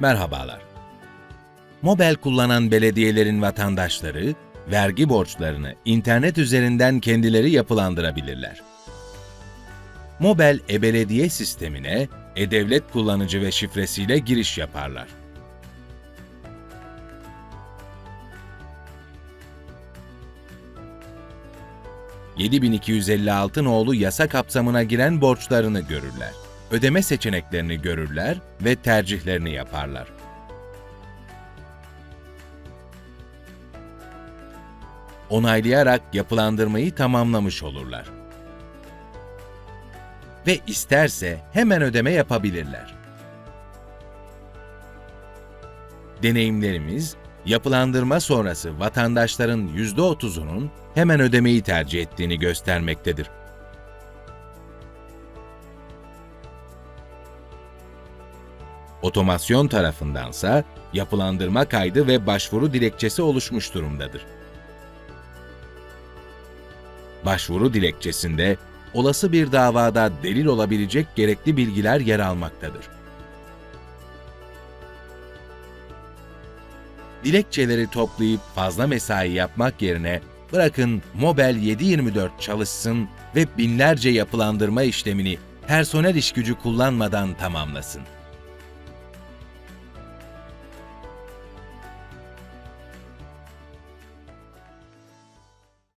Merhabalar. Mobel kullanan belediyelerin vatandaşları, vergi borçlarını internet üzerinden kendileri yapılandırabilirler. Mobel e-belediye sistemine e-devlet kullanıcı ve şifresiyle giriş yaparlar. ...7256 nolu yasa kapsamına giren borçlarını görürler. Ödeme seçeneklerini görürler ve tercihlerini yaparlar. Onaylayarak yapılandırmayı tamamlamış olurlar. Ve isterse hemen ödeme yapabilirler. Deneyimlerimiz, yapılandırma sonrası vatandaşların %30'unun hemen ödemeyi tercih ettiğini göstermektedir. Otomasyon tarafındansa yapılandırma kaydı ve başvuru dilekçesi oluşmuş durumdadır. Başvuru dilekçesinde olası bir davada delil olabilecek gerekli bilgiler yer almaktadır. Dilekçeleri toplayıp fazla mesai yapmak yerine bırakın Mobel 724 çalışsın ve binlerce yapılandırma işlemini personel iş gücü kullanmadan tamamlasın.